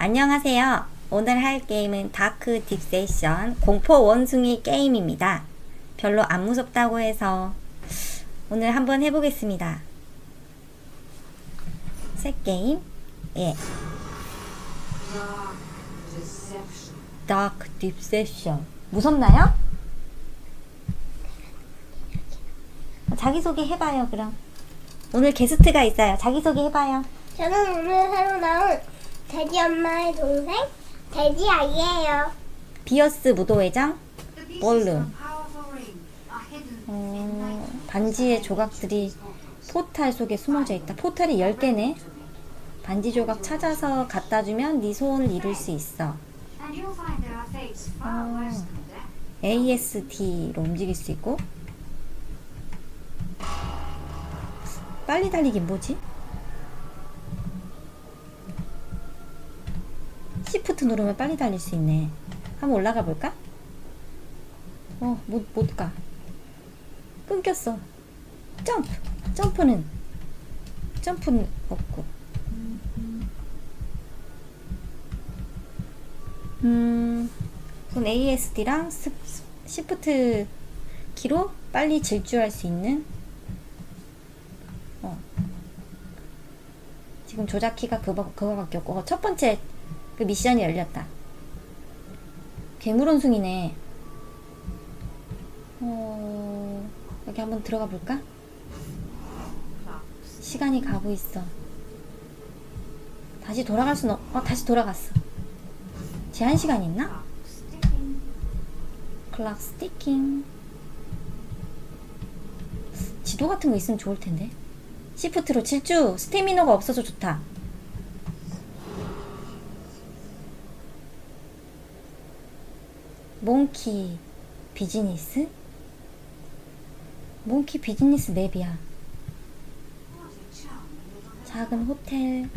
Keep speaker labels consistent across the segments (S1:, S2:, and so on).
S1: 안녕하세요. 오늘 할 게임은 다크 딥세션 공포 원숭이 게임입니다. 별로 안 무섭다고 해서 오늘 한번 해보겠습니다. 새 게임? 예. 다크 딥세션 무섭나요? 자기소개 해봐요 그럼 오늘 게스트가 있어요 자기소개 해봐요
S2: 저는 오늘 새로 나온 돼지 엄마의 동생 돼지 아이예요.
S1: 비어스 무도회장 볼룸 어, 반지의 조각들이 포탈 속에 숨어져 있다. 포탈이 10개네. 반지 조각 찾아서 갖다 주면 네 소원을 이룰 수 있어. 어, AST로 움직일 수 있고. 빨리 달리기 뭐지? 시프트 누르면 빨리 달릴 수 있네. 한번 올라가 볼까? 어, 못, 못 가. 끊겼어. 점프! 점프는? 점프는 없고. 음, 그럼 ASD랑 스, 스- 시프트 키로 빨리 질주할 수 있는 어. 지금 조작키가 그거, 그거밖에 없고 어, 첫 번째 그 미션이 열렸다. 괴물 원숭이네. 어, 여기 한번 들어가 볼까? 시간이 가고 있어. 다시 돌아갈 수는 없, 어, 다시 돌아갔어. 제한 시간 있나? 클락 스티킹. 지도 같은 거 있으면 좋을 텐데. 시프트로 질주! 스태미너가 없어서 좋다. 몽키 비즈니스? 몽키 비즈니스 맵이야. 작은 호텔.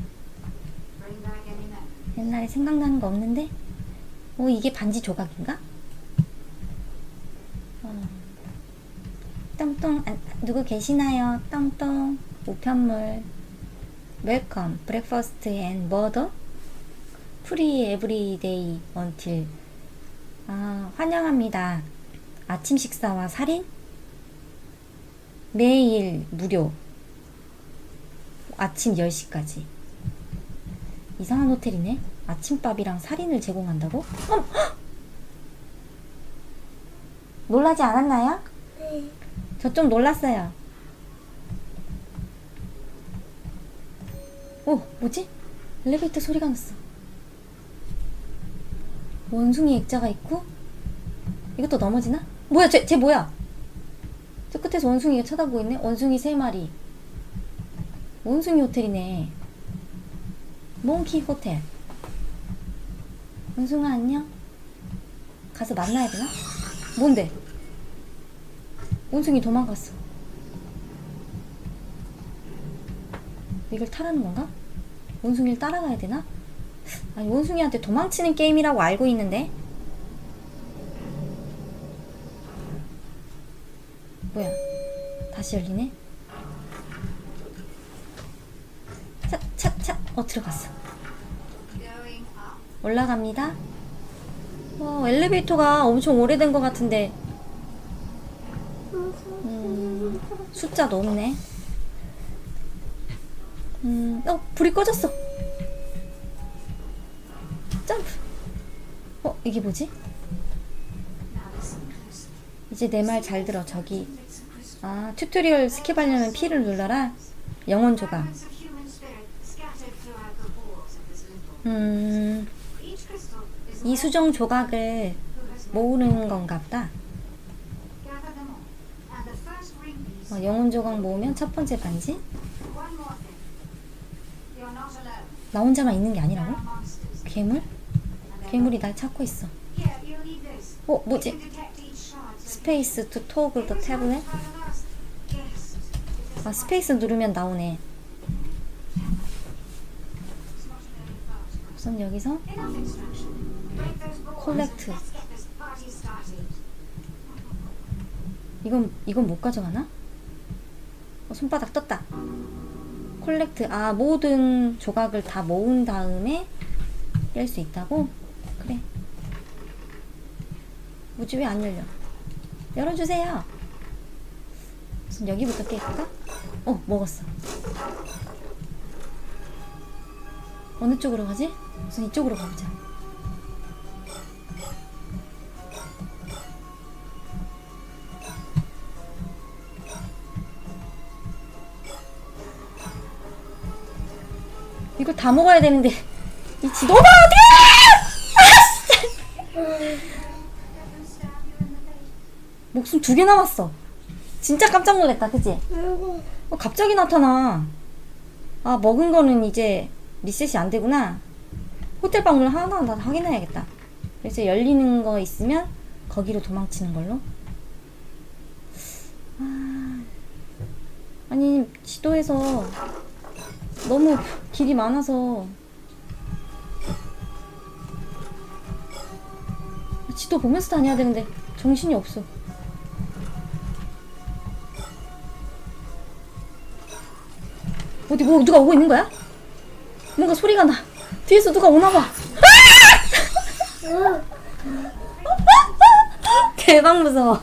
S1: 옛날에 생각나는 거 없는데? 오, 이게 반지 조각인가? 어. 똥똥, 아, 누구 계시나요? 똥똥, 우편물. 웰컴, 브렉퍼스트 앤 머더? 프리 에브리데이 언틸 아, 환영합니다. 아침 식사와 살인? 매일 무료. 아침 10시까지. 이상한 호텔이네. 아침밥이랑 살인을 제공한다고? 어! 헉! 놀라지 않았나요?
S2: 네.
S1: 저 좀 놀랐어요. 오, 뭐지? 엘리베이터 소리가 났어. 원숭이 액자가 있고 이것도 넘어지나? 뭐야 쟤, 쟤 뭐야? 저 끝에서 원숭이가 쳐다보고 있네 원숭이 세 마리 원숭이 호텔이네 몽키 호텔 원숭아 안녕 가서 만나야 되나? 뭔데? 원숭이 도망갔어 이걸 타라는 건가? 원숭이를 따라가야 되나? 아니 원숭이한테 도망치는 게임이라고 알고 있는데? 뭐야? 다시 열리네? 차차차. 어 들어갔어. 올라갑니다. 와 엘리베이터가 엄청 오래된 것 같은데. 음, 숫자도 없네. 음, 어 불이 꺼졌어 이게 뭐지? 이제 내 말 잘 들어. 저기. 아, 튜토리얼 스킵하려면 P를 눌러라. 영혼 조각. 음, 이 수정 조각을 모으는 건가 보다. 어, 영혼 조각 모으면 첫 번째 반지. 나 혼자만 있는 게 아니라고? 괴물? 괴물이 날 찾고 있어. 어, 뭐지? 스페이스 to toggle the tablet? 아, 스페이스 누르면 나오네. 우선 여기서 콜렉트. 이건 이건 못 가져가나? 어, 손바닥 떴다. 콜렉트. 아, 모든 조각을 다 모은 다음에 깰수 있다고? 그래. 뭐지 왜 안 열려? 열어주세요. 무슨 여기부터 깰까? 어 먹었어. 어느 쪽으로 가지? 무슨 이쪽으로 가보자. 이걸 다 먹어야 되는데 이 지도가 어디 목숨 두 개 남았어. 진짜 깜짝 놀랐다, 그지?
S2: 아이고.
S1: 어, 갑자기 나타나. 아, 먹은 거는 이제 리셋이 안 되구나. 호텔 방문 하나하나 다 확인해야겠다. 그래서 열리는 거 있으면 거기로 도망치는 걸로. 아, 아니, 지도에서 너무 길이 많아서 지도 보면서 다녀야 되는데 정신이 없어. 어디 뭐 누가 오고 있는 거야? 뭔가 소리가 나. 뒤에서 누가 오나 봐. 대박 무서워.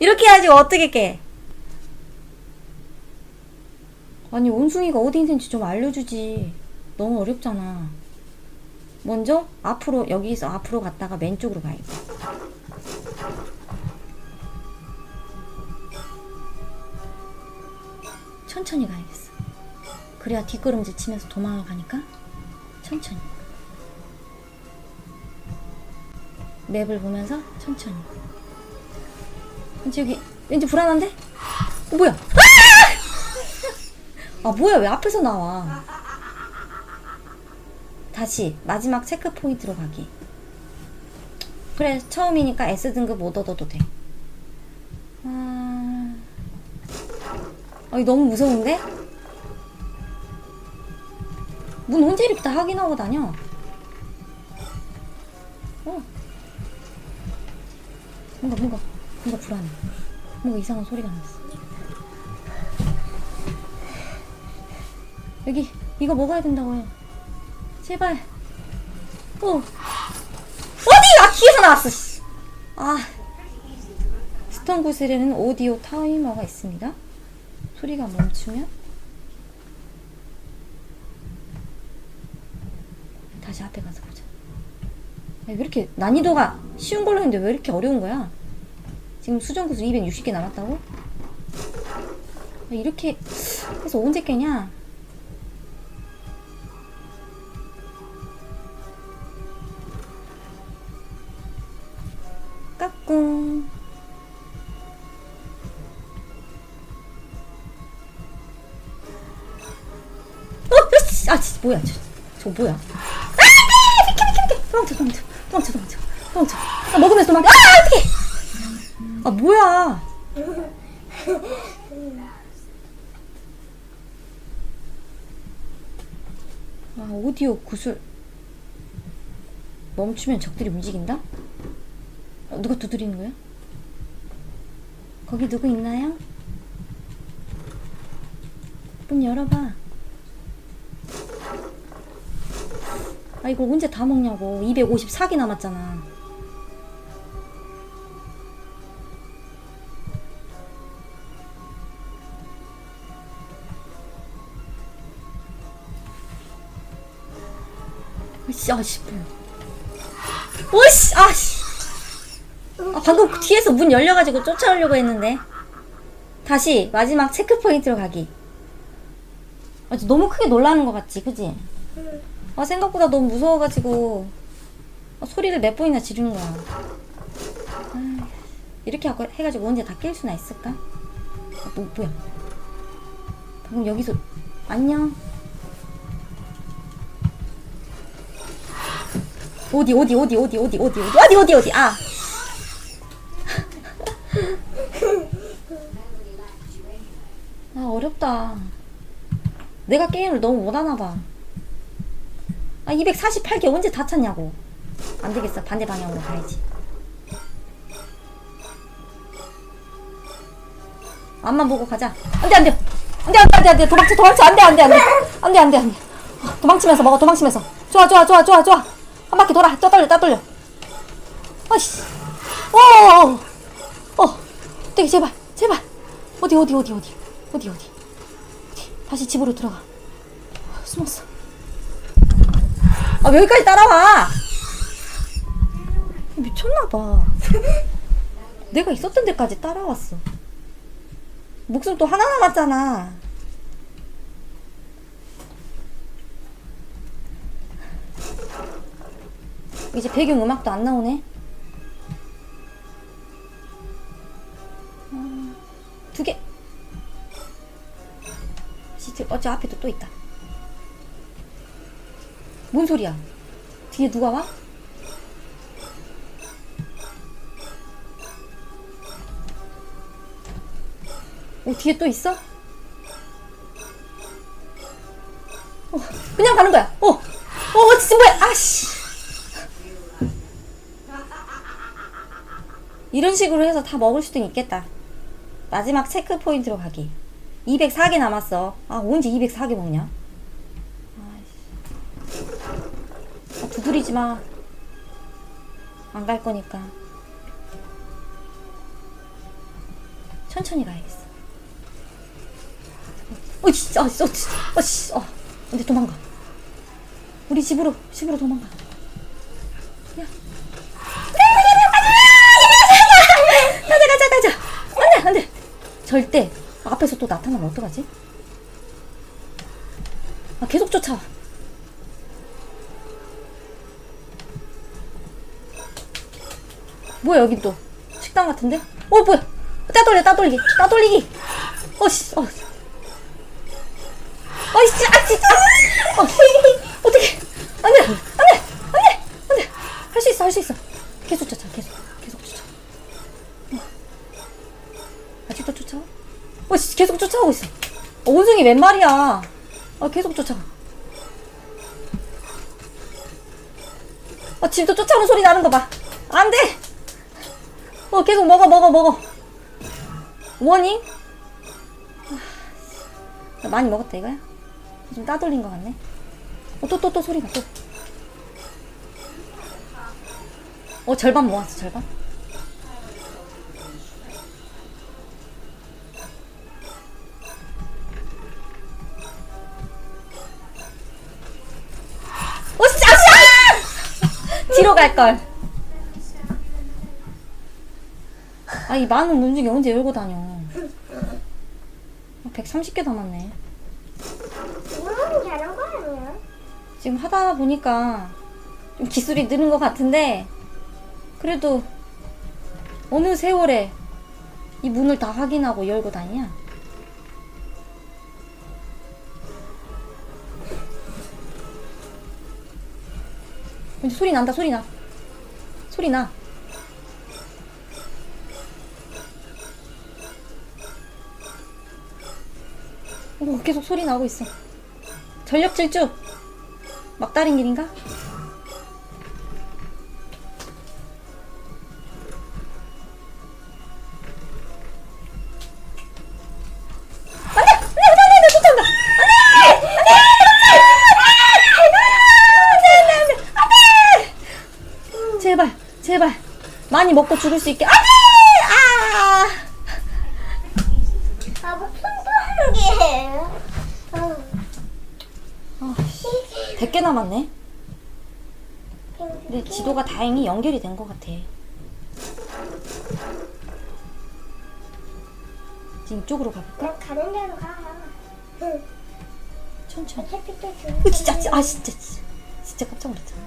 S1: 이렇게 해야지 어떻게 깨? 아니 원숭이가 어디 있는지 좀 알려주지. 너무 어렵잖아. 먼저 앞으로 여기서 앞으로 갔다가 왼쪽으로 가야겠다. 천천히 가야겠어. 그래야 뒷걸음질 치면서 도망을 가니까 천천히. 맵을 보면서 천천히. 왠지 여기 왠지 불안한데? 어, 뭐야? 아! 아 뭐야 왜 앞에서 나와? 다시 마지막 체크 포인트로 가기. 그래 처음이니까 S 등급 못 얻어도 돼. 아, 아 너무 무서운데? 문 언제 이렇게 다 확인하고 다녀? 어. 뭔가 뭔가 뭔가 불안해. 뭔가 이상한 소리가 났어. 여기 이거 먹어야 된다고요. 제발. 어. 어디? 아 귀에서 나왔어. 씨. 아. 스톤 구슬에는 오디오 타이머가 있습니다. 소리가 멈추면 다시 앞에 가서 보자. 야, 왜 이렇게 난이도가 쉬운 걸로 했는데 왜 이렇게 어려운 거야? 지금 수정 구슬 260개 남았다고? 야, 이렇게 해서 언제 깨냐? 까꿍. 어! 아, 진짜 뭐야? 저, 저 뭐야? 도망쳐, 도망쳐, 도망쳐, 도망쳐, 도망쳐. 아, 먹으면서 도망쳐. 아, 어떡해! 아, 뭐야? 아, 오디오 구슬. 멈추면 적들이 움직인다? 어, 누가 두드리는 거야? 거기 누구 있나요? 문 열어봐. 아, 이걸 언제 다 먹냐고. 254개 남았잖아. 아씨, 아씨, 뭐야. 오씨, 아씨. 아, 방금 그 뒤에서 문 열려가지고 쫓아오려고 했는데. 다시 마지막 체크 포인트로 가기. 아, 너무 크게 놀라는 것 같지, 그지? 아, 생각보다 너무 무서워가지고 아, 소리를 몇 번이나 지르는 거야. 아, 이렇게 하고 해가지고 언제 다 깰 수나 있을까? 아, 뭐, 뭐야? 방금 여기서 안녕. 어디 어디 어디 어디 어디 어디 어디 어디 어디 어디 아. 아 어렵다. 내가 게임을 너무 못하나 봐. 아 248개 언제 다 찼냐고. 안 되겠어 반대 방향으로 가야지. 앞만 보고 가자. 안돼 안돼 안돼 안돼 안돼 도망쳐 도망쳐 안돼 안돼 안돼 안돼 안돼 안돼 도망치면서 먹어 도망치면서 좋아 좋아 좋아 좋아 좋아 한 바퀴 돌아. 떠돌려, 떠돌려. 아씨. 어, 어. 되게 제발, 제발. 어디, 어디, 어디, 어디, 어디, 어디. 다시 집으로 들어가. 아, 숨었어. 아, 여기까지 따라와. 미쳤나봐. 내가 있었던 데까지 따라왔어. 목숨 또 하나 남았잖아. 이제 배경 음악도 안 나오네. 음, 두 개. 시트, 어째 앞에도 또 있다. 뭔 소리야? 뒤에 누가 와? 어, 뒤에 또 있어? 어, 그냥 가는 거야. 어, 어, 진짜 뭐야? 아씨. 이런 식으로 해서 다 먹을 수도 있겠다. 마지막 체크 포인트로 가기. 204개 남았어. 아, 언제 204개 먹냐? 아이씨. 아, 두드리지 마. 안 갈 거니까. 천천히 가야겠어. 어, 씨, 아, 씨, 어, 씨, 어, 씨, 어. 근데 도망가. 우리 집으로, 집으로 도망가. 야. 가자, 가자, 가자. 안 돼, 안 돼. 절대. 앞에서 또 나타나면 어떡하지? 아, 계속 쫓아와. 뭐야, 여긴 또. 식당 같은데? 어, 뭐야. 따돌려, 따돌리기. 따돌리기. 어씨, 어. 아, 진짜. 어, 어떡해. 안 돼, 안 돼, 안 돼, 안 돼. 할 수 있어, 할 수 있어. 계속 쫓아, 계속. 계속 쫓아. 어. 아직도 쫓아와? 어, 씨, 계속 쫓아오고 있어. 어, 원숭이 웬 말이야. 아, 계속 쫓아가. 어, 지금도 쫓아오는 소리 나는 거 봐. 안 돼! 어, 계속 먹어, 먹어, 먹어. 워닝? 아, 많이 먹었다, 이거야? 좀 따돌린 것 같네. 어, 또, 또, 또 소리가 또. 어, 절반 모았어, 절반. 오, 씨, 아, 씨! 뒤로 갈걸. 아, 이 많은 문중이 언제 열고 다녀. 130개 남았네.
S2: 이거는 잘한 거 아니야?
S1: 지금 하다 보니까 좀 기술이 느는 것 같은데, 그래도 어느 세월에 이 문을 다 확인하고 열고 다니냐? 소리 난다, 소리 나. 소리 나. 오, 계속 소리 나고 있어. 전력 질주. 막다른 길인가? 제발! 많이 먹고 죽을 수 있게! 아!
S2: 아, 목숨도 한 개. 어.
S1: 아, 100개 남았네. 근데 지도가 다행히 연결이 된 것 같아. 지금 이쪽으로 가볼까?
S2: 그냥 가는 대로 가. 응.
S1: 천천히.
S2: 어차피 또
S1: 어, 진짜, 진짜, 아, 진짜, 진짜, 진짜 깜짝 놀랐잖아.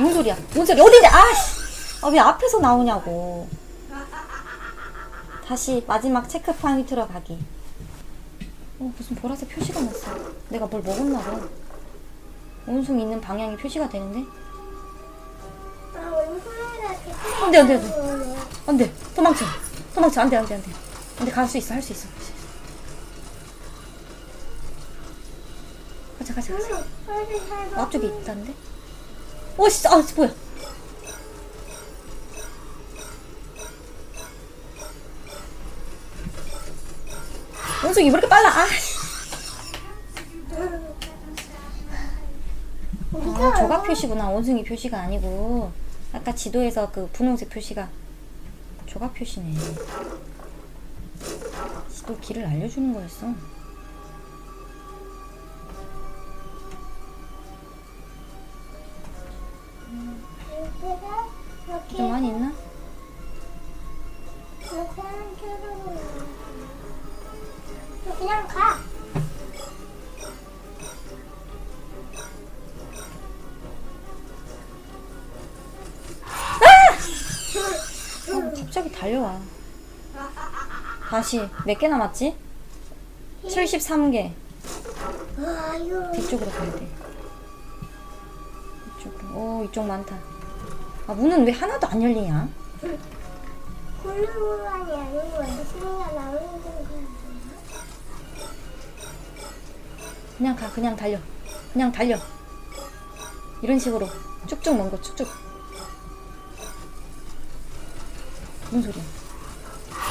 S1: 뭔 소리야? 뭔 소리? 어딘데? 아, 씨! 아, 왜 앞에서 나오냐고. 다시 마지막 체크 포인트로 가기. 어, 무슨 보라색 표시가 났어. 내가 뭘 먹었나 봐. 원숭이 있는 방향이 표시가 되는데?
S2: 아, 이렇게
S1: 안 돼, 안 돼, 안 돼. 안 돼. 도망쳐. 도망쳐. 안 돼, 안 돼, 안 돼. 안 돼, 갈 수 있어, 할 수 있어. 가자, 가자, 가자.
S2: 나오네.
S1: 앞쪽에 있다는데? 오, 씨, 아, 뭐야. 원숭이 왜 이렇게 빨라? 아, 아 조각 표시구나. 원숭이 표시가 아니고 아까 지도에서 그 분홍색 표시가 조각 표시네. 지도 길을 알려주는 거였어. 좀 많이 있나? 달려와. 다시 몇 개 남았지? 73개.
S2: 아유.
S1: 뒤쪽으로 가야 돼. 이쪽으로. 오, 이쪽 많다. 아, 문은 왜 하나도 안 열리냐? 그냥 가, 그냥 달려. 그냥 달려. 이런 식으로 쭉쭉 먼 거, 쭉쭉. 무슨 소리야?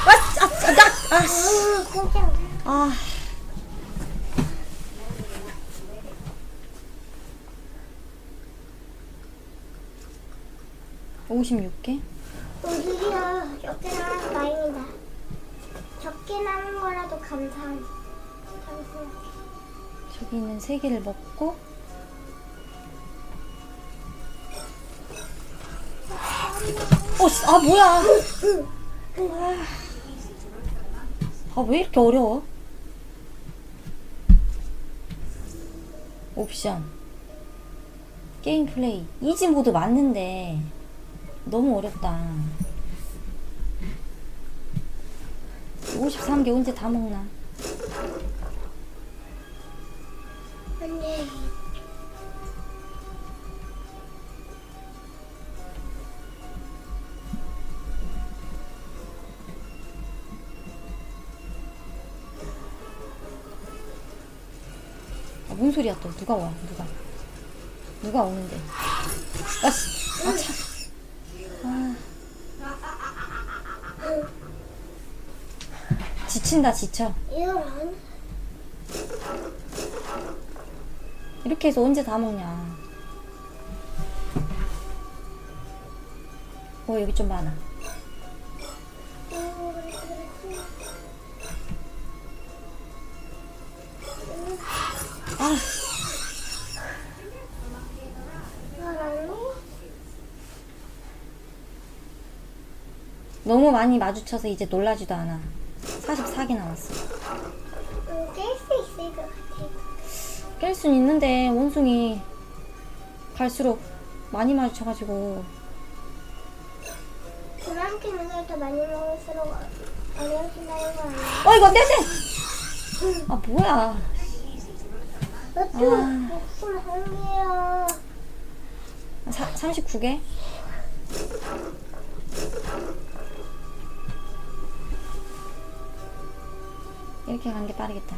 S1: 아, 아, 아, 아, 아, 씨. 아. 오십육 개?
S2: 오히려 적게 나는 다행이다. 적게 나는 거라도 감사한. 감사.
S1: 저기 있는 세 개를 먹고 어, 씨, 아 뭐야? 아 왜 이렇게 어려워? 옵션 게임 플레이 이지 모드 맞는데 너무 어렵다. 53개 언제 다 먹나?
S2: 안돼.
S1: 소리야 또 누가 와 누가? 누가 오는데? 아씨. 아참. 아. 지친다 지쳐. 이렇게 해서 언제 다 먹냐? 어 여기 좀 많아 아. 너무 많이 마주쳐서 이제 놀라지도 않아. 44개 남았어.
S2: 깰수 있을 것 같아.
S1: 깰 순 있는데 원숭이 갈수록 많이 마주쳐가지고.
S2: 그만큼 이걸 더 많이 먹을수록 어려워진다는 거 아니야?
S1: 어 이거 안돼 안돼 아 뭐야 아. 사, 39개? 이렇게 가는 게 빠르겠다.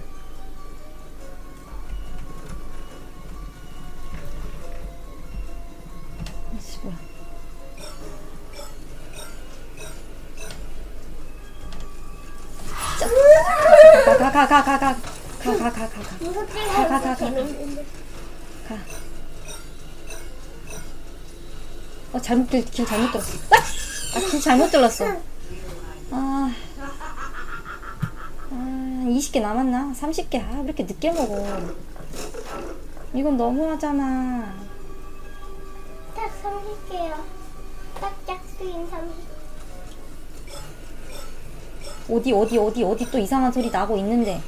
S1: 아씨, 뭐야. 자, 가, 가, 가, 가, 가, 가, 가, 가, 가, 가, 가.
S2: 이것들
S1: 가, 가, 가, 가. 가. 어, 잘못, 길, 길 잘못 들었어. 아! 아, 길 잘못 들렀어. 아. 아, 20개 남았나? 30개. 아, 왜 이렇게 늦게 먹어. 이건 너무하잖아.
S2: 딱 30개야. 딱 짝수인 30.
S1: 어디, 어디, 어디, 어디 또 이상한 소리 나고 있는데.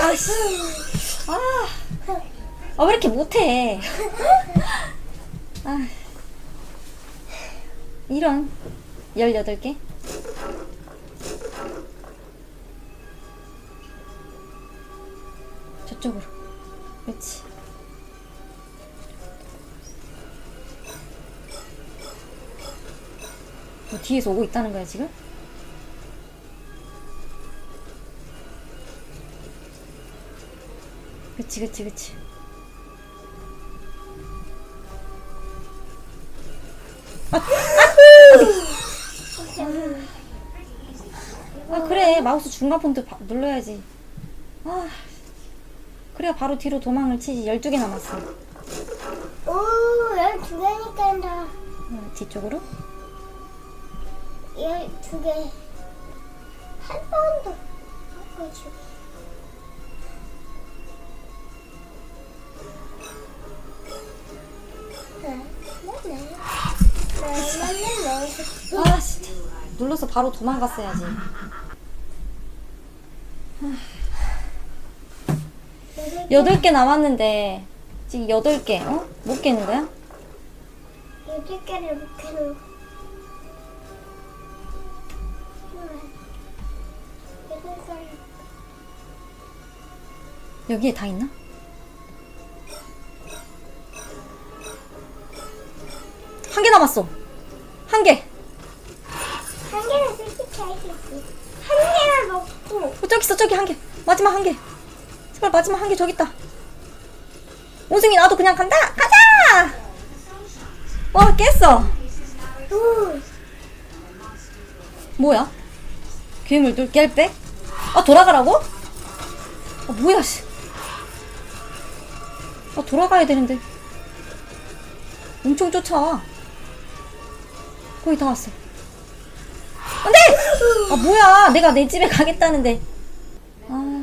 S1: 끝! 아씨. 아. 아, 왜 이렇게 못해? 아. 이런. 18개? 저쪽으로. 그렇지. 뭐 뒤에서 오고 있다는 거야, 지금? 그치, 그치, 그치. 아 그래 마우스 중간 폰트 바- 눌러야지 아 그래야 바로 뒤로 도망을 치지 12개 남았어
S2: 오, 열두 개니까 다
S1: 어, 뒤쪽으로
S2: 열두 개. 한 번도 바꿔주고.
S1: 아 진짜 눌러서 바로 도망갔어야지
S2: 네.
S1: 여덟 개 남았는데 지금 여덟 개 어? 못 깨는 거야?
S2: 여덟 개를 못 해놓은 거.
S1: 여기에 다 있나? 한 개 남았어. 한 개.
S2: 한 개는 솔직히 할 수 있지. 한 개만 먹고.
S1: 어, 저기 있어 저기 한 개. 마지막 한 개. 제발 마지막 한 개 저기 있다. 원숭이 나도 그냥 간다! 가자! 와 깼어.
S2: 오,
S1: 뭐야? 괴물들 깰백 아 돌아가라고? 아 뭐야 씨. 아 돌아가야 되는데. 엄청 쫓아와 거의 다 왔어. 안돼 아 뭐야. 내가 내 집에 가겠다는데. 아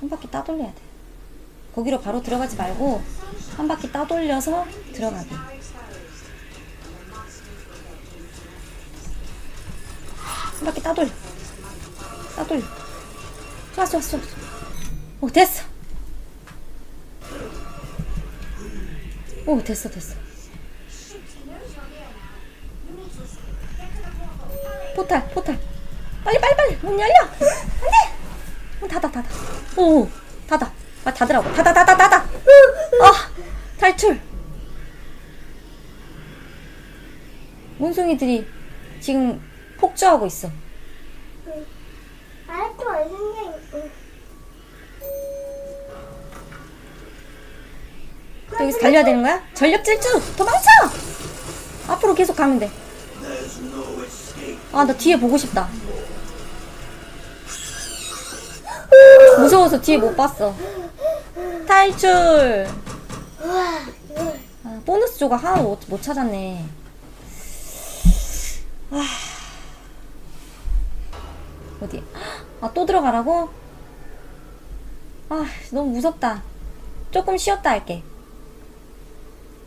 S1: 한 바퀴 따돌려야 돼. 거기로 바로 들어가지 말고 한 바퀴 따돌려서 들어가게. 한 바퀴 따돌려. 따돌려. 좋았어 좋았어 좋았어. 오 됐어. 오 됐어 됐어 포탈 포탈. 빨리 빨리 빨리. 문 열려. 안돼. 문 닫아 닫아. 오 닫아. 아 닫으라고. 닫아 닫아 닫아. 아 탈출. 원숭이들이 지금 폭주하고 있어.
S2: 아직도.
S1: 또 여기서 달려야 되는 거야? 전력 질주! 도망쳐! 앞으로 계속 가면 돼. 아, 나 뒤에 보고 싶다. 무서워서 뒤에 못 봤어. 탈출! 아, 보너스 조각 하나도 못, 못 찾았네. 아. 어디? 아, 또 들어가라고? 아, 너무 무섭다. 조금 쉬었다 할게.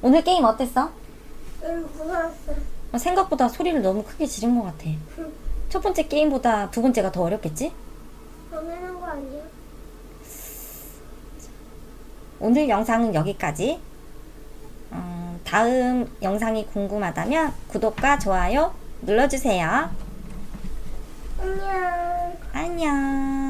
S1: 오늘 게임 어땠어?
S2: 응, 무서웠어.
S1: 어, 생각보다 소리를 너무 크게 지른 것 같아. 첫 번째 게임보다 두 번째가 더 어렵겠지?
S2: 당연한 거 아니야?
S1: 오늘 영상은 여기까지. 음, 다음 영상이 궁금하다면 구독과 좋아요 눌러주세요.
S2: 안녕.
S1: 안녕.